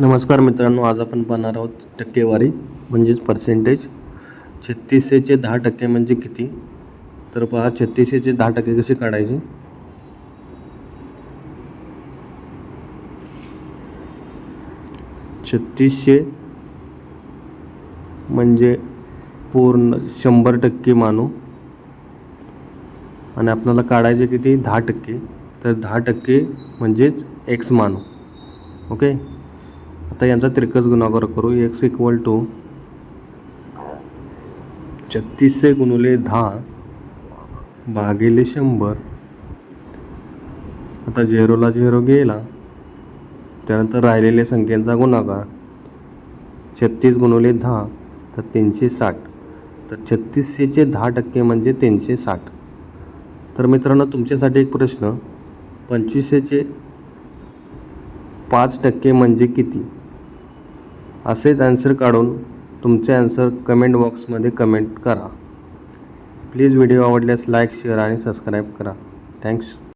नमस्कार मित्रांनो आज आपण पाहणार आहोत टक्केवारी म्हणजेच पर्सेंटेज छत्तीसशेचे दहा टक्के म्हणजे किती? तर पहा छत्तीसशेचे दहा टक्के कसे काढायचे? छत्तीसशे म्हणजे पूर्ण शंभर टक्के मानू. आणि आपल्याला काढायचे किती? दहा टक्के. तर दहा टक्के म्हणजेच एक्स मानू. ओके? आता यांचा तिरकस गुणाकार करू. एक्स इक्वल टू छत्तीसशे गुणुले दहा भागिले शंभर. आता झेरोला झेरो गेला. त्यानंतर राहिलेल्या संख्येचा गुणाकार. छत्तीस गुणुले दहा तर तीनशे साठ. तर छत्तीसशेचे दहा टक्के म्हणजे तीनशे साठ. तर मित्रांनो तुमच्यासाठी एक प्रश्न. पंचवीसशेचे पाच टक्के म्हणजे किती? असेच ॲन्सर काढून तुमचे ॲन्सर कमेंट बॉक्समध्ये कमेंट करा. प्लीज व्हिडिओ आवडल्यास लाईक शेअर आणि सबस्क्राईब करा. थँक्स